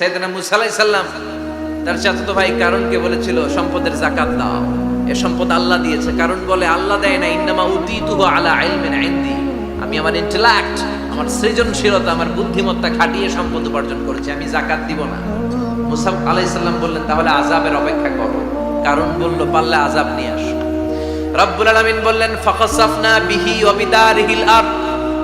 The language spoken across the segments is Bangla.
সাইয়েদনা মুসা আলাইহিস সালাম তার চাচাতো ভাই কারণকে বলেছিল, সম্পদের জাকাত দাও এ সম্পদ আল্লাহ দিয়েছে। কারণ বলে, আল্লাহ দেয় না, ইন্নামা উতিতুহু আলা ইলমিন ইনদি। আমি আমার ইন্টেলেক্ট আমার সৃজনশীলতা, আমার বুদ্ধিমত্তা খাটিয়ে সম্পদ উপার্জন করেছি। আমি জাকাত দিব না। মুসা আলাইহিস সালাম বললেন, তাহলে আযাবের অপেক্ষা করো। কারণ বলল, পারলে আজাব নিয়ে আসো। রব্বুল আলামিন বললেন ফাকাসাফনা বিহি ওয়া বিদারিহিল আরদ।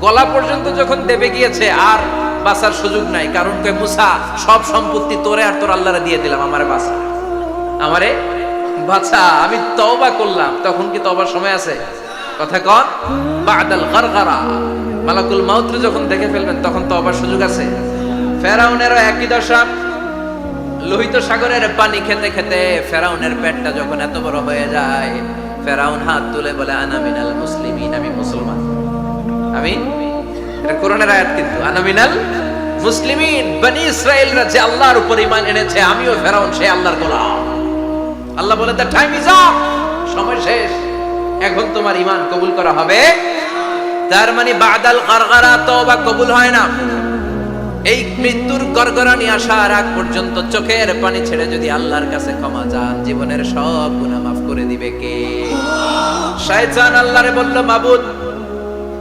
গলা পর্যন্ত যখন দেবে গিয়েছে, আর বাঁচার সুযোগ নাই। কারণ কে মুসা, সব সম্পত্তি তোরে আর তোর আল্লাহরে দিয়ে দিলাম, আমারে বাঁচা। আমারে বাছা আমি তওবা করলাম। তখন কি তওবার সময় আছে? কথা কন, বাদাল গারগারা। মালাকুল মাউত যখন দেখে ফেলবেন, তখন তওবার সুযোগ আছে। ফেরাউনেরও একই দশা। লোহিত সাগরের পানি খেতে খেতে ফেরাউনের পেটটা যখন এত বড় হয়ে যায়, ফেরাউন হাত তুলে বলে, আনা মিনাল মুসলিমিন, আমি মুসলমান। আমি এটা কোরআনের আয়াত কিন্তু। আনা মিনাল মুসলিমিন, বনি ইসরায়েলরা যে আল্লাহর উপর ঈমান এনেছে, আমিও ফেরাউন, সে আল্লাহর গোলাম। আল্লাহ বলে দ্য টাইম ইজ আপ সময় শেষ। এখন তোমার ঈমান কবুল করা হবে। তার মানে বাদাল গারগারা তওবা কবুল হয় না। এই মৃত্যুর গরগরানি আসার আগ পর্যন্ত চোখের পানি ছেড়ে যদি আল্লাহর কাছে ক্ষমা চান, জীবনের সব গুনাহ মাফ করে দিবে কে? শয়তান আল্লাহরে বলল, মাবুদ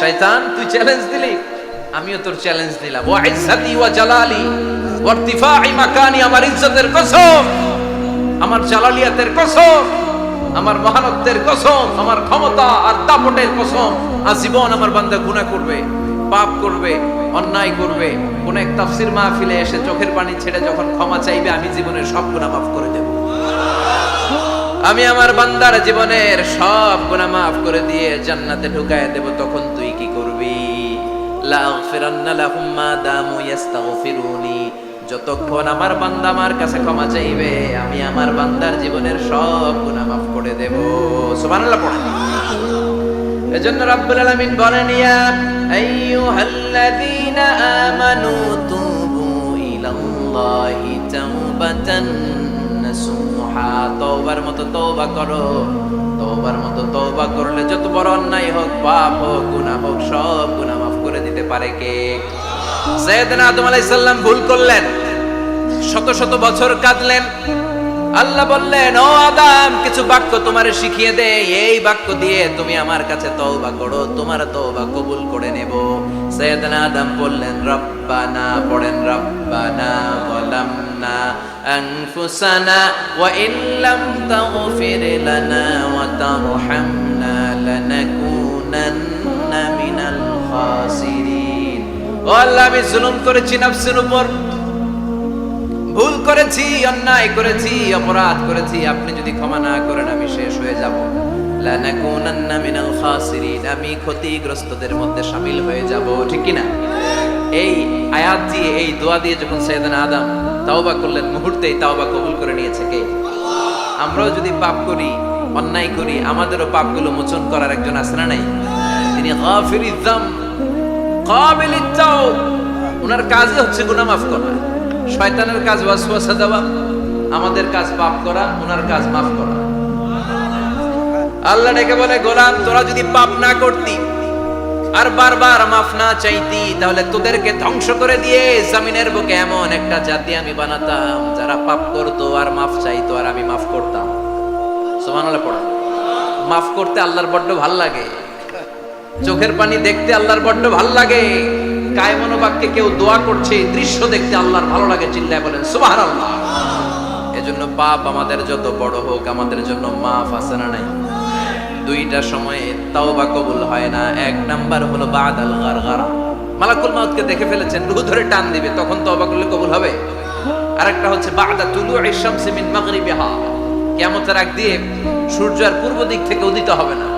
শয়তান, তুই চ্যালেঞ্জ দিলি? আমিও তোর চ্যালেঞ্জ দিলাম। ওয়া ইজ্জাতি ওয়া জালালি, ওয়া ইরতিফাই মাকানি, আমার ইজ্জতের কসম, আমার জালালিয়াতের কসম, আমার মহানত্বের কসম, আমার ক্ষমতা আর দাপটের কসম। আজীবন আমার বান্দা গুনাহ করবে, পাপ করবে, অন্যায় করবে। কোন এক তাফসির মাহফিলে এসে চোখের পানি ছেড়ে যখন ক্ষমা চাইবে, আমি জীবনের সব গুনাহ মাফ করে দেব। আমি আমার বান্দার জীবনের সব গুনাহ মাফ করে দিয়ে জান্নাতে ঢুকায় দেব, তখন যতক্ষণ আমার বান্দা আমার কাছে ক্ষমা চাইবে, আমি আমার বান্দার জীবনের সব গুনাহ মাফ করে দেব। সুবহানাল্লাহ পড়েন এজন্য রাব্বুল আলামিন বলেন, ইয়া আইয়ুহাল্লাযীনা আমানু তুবু ইলাল্লাহি তাওবাতান নাসুহা, তওবার মতো তওবা করো। তওবার মতো তওবা করলে যত বড় অন্যায় হোক, পাপ হোক, গুনাহ হোক, সব গুনাহ করে দিতে পারে কে? সাইয়েদনা আদম আলাইহিস সালাম ভুল করলেন। শত শত বছর কাঁদলেন। আল্লাহ বললেন, ও আদাম, কিছু বাক্য তোমারে শিখিয়ে দে। এই বাক্য দিয়ে তুমি আমার কাছে তওবা করো। তোমার তওবা কবুল করে নেব। সৈয়দনা আদম বললেন, রব্বানা, পড়েন, রব্বানা ওয়ালামনা আনফুসানা ওয়া ইন লাম তাগফির লানা ওয়া তারহামনা লানাকুনান্না মিনাল খাসিরিন ও আল্লাহ, আমি জুলুম করেছি নফসের উপর। ভুল করেছি, অন্যায় করেছি, অপরাধ করেছি, আপনি যদি ক্ষমা না করেন, আমি শেষ হয়ে যাব। আমি ক্ষতিগ্রস্তদের মধ্যে হয়ে যাব, ঠিক এই আয়াত দিয়ে, এই দোয়া দিয়ে যখন সৈয়দানা আদম তাওবা করলেন, মুহূর্তেই তাওবা কবুল করে নিয়েছে কে? আমরাও যদি পাপ করি, অন্যায় করি, আমাদেরও পাপগুলো মোচন করার একজন না নাই? তিনি গাফিরিয যাম কাবিলিত তাওব। ওনার কাজই হচ্ছে গুনাহ মাফ করা। শয়তানের কাজ ওয়াসওয়াসা দেওয়া, আমাদের কাজ পাপ করা ওনার কাজ মাফ করা। আল্লাহ ডেকে বলে, গোলাম, তোরা যদি পাপ না করতি আর বারবার মাফ না চাইতি, তাহলে তোদেরকে ধ্বংস করে দিয়ে জমিনের বুকে এমন একটা জাতি আমি বানাতাম, যারা পাপ করতো আর মাফ চাইতো আর আমি মাফ করতাম। সুবহানাল্লাহ পড়া। মাফ করতে আল্লাহর বড্ড ভালো লাগে। চোখের পানি দেখতে আল্লাহর বড্ড ভালো লাগে। কায়মনো বাক্যে কেউ দোয়া করছে দৃশ্য দেখতে আল্লাহর ভালো লাগে, চিল্লায় বলেন, সুবহানাল্লাহ। এজন্য পাপ আমাদের যত বড় হোক, আমাদের জন্য মাফ আছে না নাই? দুইটা সময়ে তাওবা কবুল হয় না, এক নাম্বার হলো বাদাল গারগারা। মালাকুল মাউতকে দেখে ফেলেছেন, রুহ ধরে টান দিবে, তখন তওবা করলে কবুল হবে? আরেকটা হচ্ছে, বাদা তুলুই শামসি মিন মাগরিবিহা। কিয়ামতের আগ দিয়ে সূর্য আর পূর্ব দিক থেকে উদিত হবে না।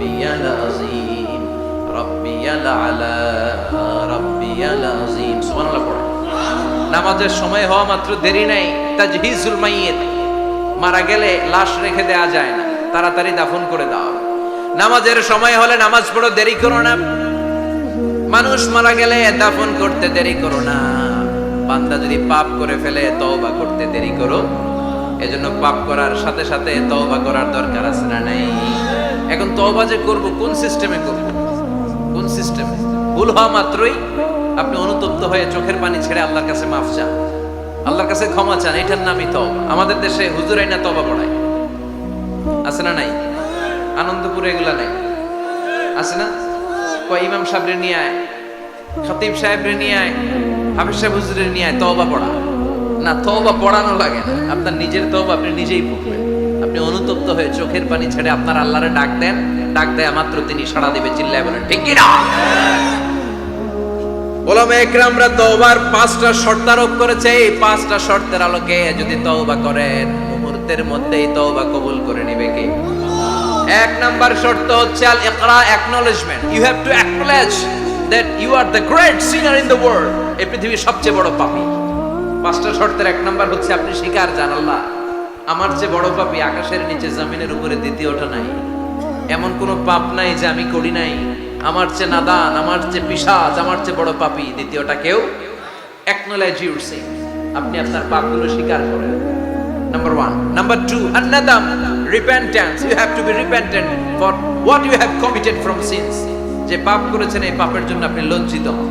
রব্বিয়াল আজিম রব্বিয়াল আলা, রব্বিয়াল আজিম সুবহানাল্লাহ পড়ে। নামাজের সময় হওয়া মাত্র দেরি নাই। তাজহিজুল মাইয়িত। মারা গেলে লাশ রেখে দেয়া যায় না। তাড়াতাড়ি দাফন করে দাও। নামাজের সময় হলে নামাজ পড়ো, দেরি করো না। মানুষ মারা গেলে দাফন করতে দেরি করো না। বান্দা যদি পাপ করে ফেলে, তওবা করতে দেরি করো। এজন্য পাপ করার সাথে সাথে তওবা করার দরকার আছে না নাই? এখন তওবা যে করব, কোন সিস্টেমে করব? কোন সিস্টেমে ভুল হওয়া মাত্রই আপনি অনুতপ্ত হয়ে চোখের পানি ছেড়ে আল্লাহর কাছে মাফ চান। আল্লাহর কাছে ক্ষমা চান, এটার নামই তওবা। আমাদের দেশে হুজুরাই না তওবা পড়ায়। আছে না নাই? আনন্দপুরে এগুলা নাই। আছে না? কয় ইমাম সাহেবরে নিয়ে আয়, খতিব সাহেবরে নিয়ে আয়, হাফিজ সাহেব হুজুরে নিয়ে আয়, তওবা পড়া। না, তওবা পড়ানো লাগে না। আপনার নিজের তওবা আপনি নিজেই পড়বেন। আপনি অনুতপ্ত হয়ে চোখের পানি ছেড়ে আপনার আল্লাহরে ডাক দেন, ডাক দেয়া মাত্র তিনি সাড়া দিবে, চিল্লায় বলেন, ঠিক না ওলামা একরামরা তওবার পাঁচটা শর্ত আরোপ করেছে। এই পাঁচটা শর্তের আলোকে যদি তওবা করেন, মুহূর্তের মধ্যেই তওবা কবুল করে নিবে কে? এক নাম্বার শর্ত হচ্ছে আল ইকরা acknowledgement you have to acknowledge that you are the great sinner in the world এই পৃথিবীর সবচেয়ে বড় পাপী। পাঁচটা শর্তের এক নাম্বার হচ্ছে, আপনি স্বীকার জান আল্লাহ। আমার চেয়ে বড় পাপী আকাশের নিচে, জমিনের উপরে দ্বিতীয়টা নাই। এমন কোনো পাপ নাই যে আমি করি নাই। আমার চেয়ে নাদান, আমার চেয়ে পিসাজ, আমার চেয়ে বড় পাপী, দ্বিতীয়টা কেউ অ্যাকনোলেজ ইউর সিন আপনি আপনার পাপগুলো স্বীকার করেন। Number one number two আন্নাদাম repentance you have to be repentant for what you have committed from sins যে পাপ করেছেন, এই পাপের জন্য আপনি লজ্জিত হন।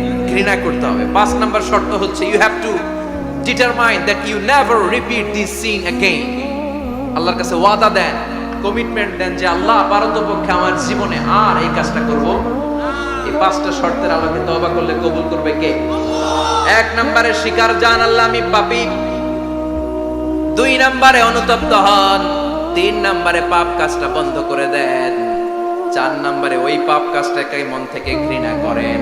ঘৃণা করতে হবে। পাঁচ নাম্বার শর্ত হচ্ছে you have to determine that you never repeat this sin again আল্লাহর কাছে ওয়াদা দেন কমিটমেন্ট দেন যে আল্লাহ পারতপক্ষে আমার জীবনে আর এই কাজটা করব। এই পাঁচটা শর্তের আলোকে তওবা করলে কবুল করবে কে? এক নম্বরে শিকার জান আল্লাহ আমি পাপী। দুই নম্বরে অনুতপ্ত হন, তিন নম্বরে পাপ কাজটা বন্ধ করে দেন। চার নম্বরে ওই পাপ কাজটাকে মন থেকে ঘৃণা করেন।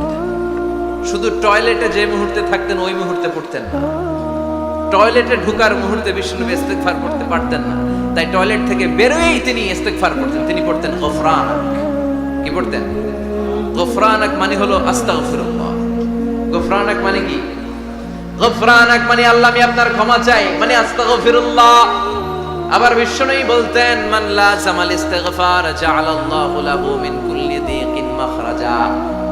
শুধু টয়লেটে যে মুহূর্তে থাকতেন, ওই মুহূর্তে পড়তেন না। টয়লেটে ঢুকার মুহূর্তে বিষ্ণুনবী ইস্তেগফার করতে পারতেন না। তাই টয়লেট থেকে বেরোয়েই তিনি ইস্তেগফার করতেন। তিনি পড়তেন গফরানাক। কি পড়তেন? গফরানাক মানে হলো আস্তাগফিরুল্লাহ। গফরানাক মানে কি? গফরানাক মানে আল্লাহ, আমি আপনার ক্ষমা চাই। মানে আস্তাগফিরুল্লাহ। আবার বিষ্ণুই বলতেন, মান লা জামাল ইস্তিগফার জাআলাল্লাহু লাহু মিন কুল্লি দিকিন মাখরাজা।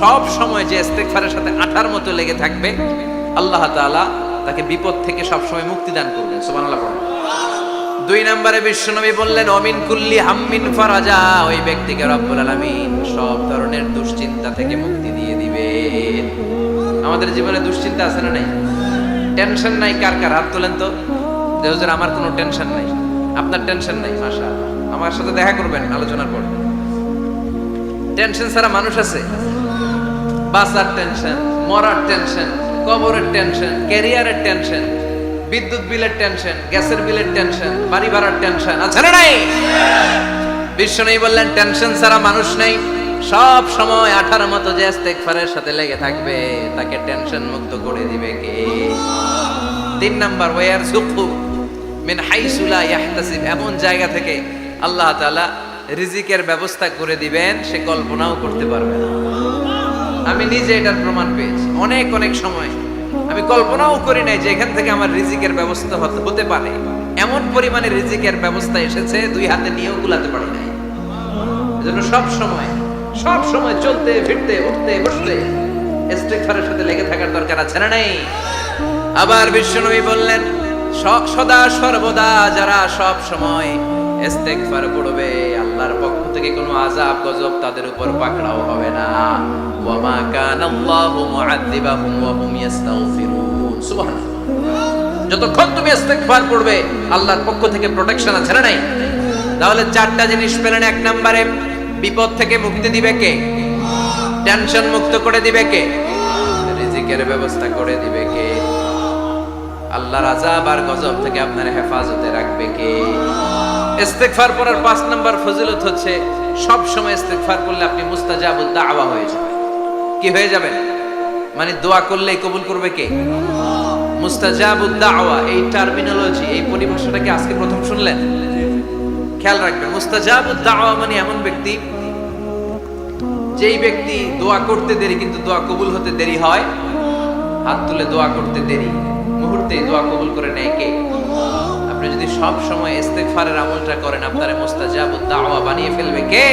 সব সময় যে ইস্তেগফারের সাথে আঠার মতো লেগে থাকবে, আল্লাহ তাআলা তাকে বিপদ থেকে সব সময় মুক্তি দান করবেন। সুবহানাল্লাহ দুই নম্বরে বিশ্বনবী বললেন, অমিন কুল্লি হাম্মিন ফারাজা। ওই ব্যক্তিকে রব্বুল আলামিন সব ধরনের দুশ্চিন্তা থেকে মুক্তি দিয়ে দিবে আমাদের জীবনে দুশ্চিন্তা আছে না নাই? টেনশন নাই কার কার? হাত তোলেন তো। যে আমার কোনো টেনশন নাই। আপনার টেনশন নাই মাশা আমার সাথে দেখা করবেন, আলোচনার পর। টেনশন ছাড়া মানুষ আছে। বাসার টেনশন মরার টেনশন কবরের টেনশন ক্যারিয়ারের টেনশন বিদ্যুৎ বিলের টেনশন গ্যাসের বিলের টেনশন বাড়ি ভাড়ার টেনশন আছে না নাই? বিশ্ব নেই বললেন টেনশন ছাড়া মানুষ নেই। সব সময় আঠার মতো যে ইস্তেগফারের সাথে লেগে থাকবে, তাকে টেনশন মুক্ত করে দিবে কে? তিন নাম্বার ওয়ার সুকু মিন হাইসুলা ইয়াহতাসিব এমন জায়গা থেকে আল্লাহ তাআলা রিজিকের ব্যবস্থা করে দিবেন, সে কল্পনাও করতে পারবে না। আমি নিজে এটার প্রমাণ পেয়েছি, অনেক অনেক সময়। আমি কল্পনাও করি নাই যে এখান থেকে আমার রিজিকের ব্যবস্থা হতে- পারে। এমন পরিমাণে রিজিকের ব্যবস্থা এসেছে, দুই হাতে নিয়েও গুলাতে পারি নাই। এজন্য সব সময় সব সময় চলতে, ফিরতে, উঠতে, বসতে, ইস্তেগফারের সাথে লেগে থাকার দরকার আছে না নেই? আবার বিশ্বনবী বললেন সদা সর্বদা যারা সব সময় ইস্তেগফার পড়বে আল্লাহর পক্ষ থেকে কোনো আযাব, গজব তাদের উপর পাকড়াও হবে না। ওয়া মা কানা মুআদ্দিবাহুম ওয়া হুম ইস্তাগফিরুন। সুবহানাল্লাহ। যতক্ষণ তুমি ইস্তেগফার পড়বে আল্লাহর পক্ষ থেকে প্রোটেকশন আছে না নাই, তাহলে চারটা জিনিস পেলেন এক নম্বরে, বিপদ থেকে মুক্তি দিবে কে? টেনশন মুক্ত করে দিবে কে? রিজিকের ব্যবস্থা করে দিবে কে? আল্লাহর আযাব আর গজব থেকে আপনার হেফাজতে রাখবে কে? ইস্তেগফার পড়ার পাঁচ নাম্বার ফজিলত হচ্ছে, সব সময় ইস্তেগফার করলে আপনি মুস্তাজাবুদ দাওয়া হয়ে যাবেন। কি হয়ে যাবেন? মানে দোয়া করলেই কবুল করবে কে? মুস্তাজাবুদ দাওয়া, এই টার্মিনোলজি এই পরিভাষাটা কি আজকে প্রথম শুনলেন? খেয়াল রাখবেন, মুস্তাজাবুদ দাওয়া মানে এমন ব্যক্তি, যেই ব্যক্তি দোয়া করতে দেরি কিন্তু দোয়া কবুল হতে দেরি হয়, হাত তুলে দোয়া করতে দেরি মুহূর্তে দোয়া কবুল করে নেয় কে? আপনি যদি সব সময় ইস্তেগফারের আমলটা করেন আপনারে মুস্তাজাবুদ দাওয়া বানিয়ে ফেলবে কে?